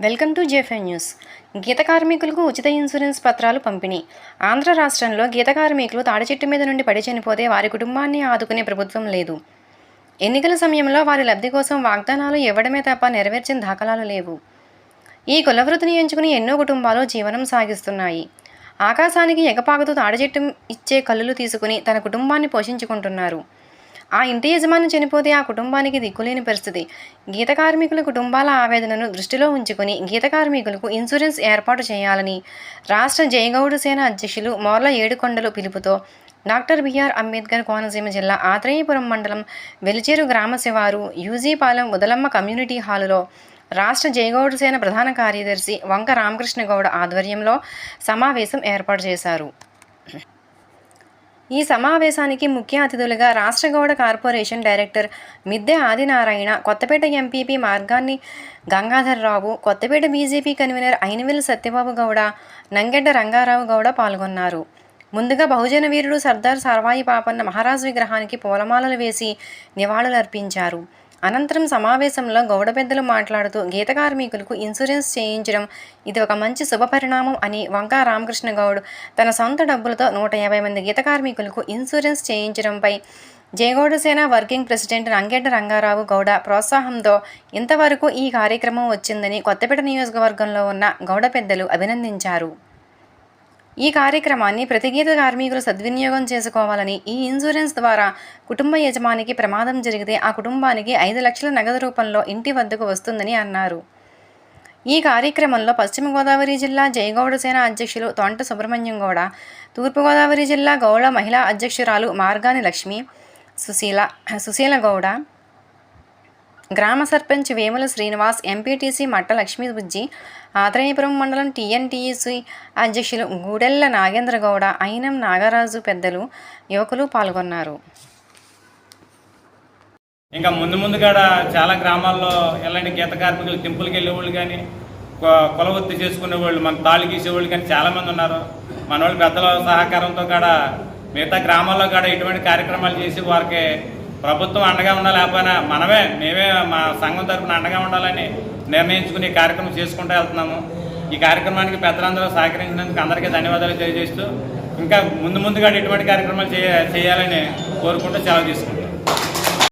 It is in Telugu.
వెల్కమ్ టు జేఫై న్యూస్. గీత కార్మికులకు ఉచిత ఇన్సూరెన్స్ పత్రాలు పంపిణీ. ఆంధ్ర రాష్ట్రంలో గీత కార్మికులు తాడిచెట్టు మీద నుండి పడి చనిపోతే వారి కుటుంబాన్ని ఆదుకునే ప్రభుత్వం లేదు. ఎన్నికల సమయంలో వారి లబ్ధి కోసం వాగ్దానాలు ఇవ్వడమే తప్ప నెరవేర్చిన దాఖలాలు లేవు. ఈ కులవృత్తిని ఎంచుకుని ఎన్నో కుటుంబాలు జీవనం సాగిస్తున్నాయి. ఆకాశానికి ఎగపాకుతూ తాడిచెట్టు ఇచ్చే కల్లులు తీసుకుని తన కుటుంబాన్ని పోషించుకుంటున్నారు. ఆ ఇంటి యజమాని చనిపోతే ఆ కుటుంబానికి దిక్కులేని పరిస్థితి. గీత కార్మికుల కుటుంబాల ఆవేదనను దృష్టిలో ఉంచుకుని గీత కార్మికులకు ఇన్సూరెన్స్ ఏర్పాటు చేయాలని రాష్ట్ర జయగౌడ సేన అధ్యక్షులు మోర్ల ఏడుకొండలు పిలుపుతో డాక్టర్ బిఆర్ అంబేద్కర్ కోనసీమ జిల్లా ఆత్రేయపురం మండలం వెలిచేరు గ్రామ శివారు యూజీపాలెం ఉదలమ్మ కమ్యూనిటీ హాలులో రాష్ట్ర జయగౌడ సేన ప్రధాన కార్యదర్శి వంక రామకృష్ణ గౌడ ఆధ్వర్యంలో సమావేశం ఏర్పాటు చేశారు. ఈ సమావేశానికి ముఖ్య అతిథులుగా రాష్ట్రగౌడ కార్పొరేషన్ డైరెక్టర్ మిద్దె ఆదినారాయణ కొత్తపేట ఎంపీపీ మార్గాన్ని గంగాధర్రావు కొత్తపేట బీజేపీ కన్వీనర్ అయినవిల్ సత్యబాబు గౌడ నంగెడ్డ రంగారావు గౌడ పాల్గొన్నారు. ముందుగా బహుజన వీరుడు సర్దార్ సర్వాయి పాపన్న మహారాజ్ విగ్రహానికి పూలమాలలు వేసి నివాళులర్పించారు. అనంతరం సమావేశంలో గౌడ పెద్దలు మాట్లాడుతూ గీత కార్మికులకు ఇన్సూరెన్స్ చేయించడం ఇది ఒక మంచి శుభపరిణామం అని వంకా రామకృష్ణ గౌడ్ తన సొంత డబ్బులతో నూట యాభై మంది గీత కార్మికులకు ఇన్సూరెన్స్ చేయించడంపై జయగౌడసేన వర్కింగ్ ప్రెసిడెంట్ రంగేట రంగారావు గౌడ ప్రోత్సాహంతో ఇంతవరకు ఈ కార్యక్రమం వచ్చిందని కొత్తపేట నియోజకవర్గంలో ఉన్న గౌడ పెద్దలు అభినందించారు. ఈ కార్యక్రమాన్ని ప్రతిగీత కార్మికులు సద్వినియోగం చేసుకోవాలని ఈ ఇన్సూరెన్స్ ద్వారా కుటుంబ యజమానికి ప్రమాదం జరిగితే ఆ కుటుంబానికి ఐదు లక్షల నగదు రూపంలో ఇంటి వద్దకు వస్తుందని అన్నారు. ఈ కార్యక్రమంలో పశ్చిమ గోదావరి జిల్లా జయగౌడ సేన అధ్యక్షులు తొంట సుబ్రహ్మణ్యం గౌడ తూర్పుగోదావరి జిల్లా గౌడ మహిళా అధ్యక్షురాలు మార్గాని లక్ష్మి సుశీల సుశీల గౌడ గ్రామ సర్పంచ్ వేముల శ్రీనివాస్ ఎంపీటీసీ మట్ట లక్ష్మీ బుజ్జి ఆత్రేయపురం మండలం టీఎన్టీసీ అధ్యక్షులు గూడెల్ల నాగేంద్ర గౌడ అయినం నాగరాజు పెద్దలు యువకులు పాల్గొన్నారు. ఇంకా ముందు ముందు కూడా చాలా గ్రామాల్లో ఎలాంటి గీత కార్మికులు టెంపుల్కి వెళ్ళేవాళ్ళు కానీ కుల వృత్తి చేసుకునే వాళ్ళు మన తాళి గీసేవాళ్ళు కానీ చాలామంది ఉన్నారు. మన వాళ్ళు పెద్దల సహకారంతో కూడా మిగతా గ్రామాల్లో కూడా ఇటువంటి కార్యక్రమాలు చేసి వారికి ప్రభుత్వం అండగా ఉండాలి లేకపోయినా మనమే మేమే మా సంఘం తరపున అండగా ఉండాలని నిర్ణయించుకుని కార్యక్రమం చేసుకుంటూ వెళ్తున్నాము. ఈ కార్యక్రమానికి పెద్దలందరూ సహకరించినందుకు అందరికీ ధన్యవాదాలు తెలియజేస్తూ ఇంకా ముందు ముందుగా ఇటువంటి కార్యక్రమాలు చేయాలని కోరుకుంటూ సెలవు తీసుకుంటాం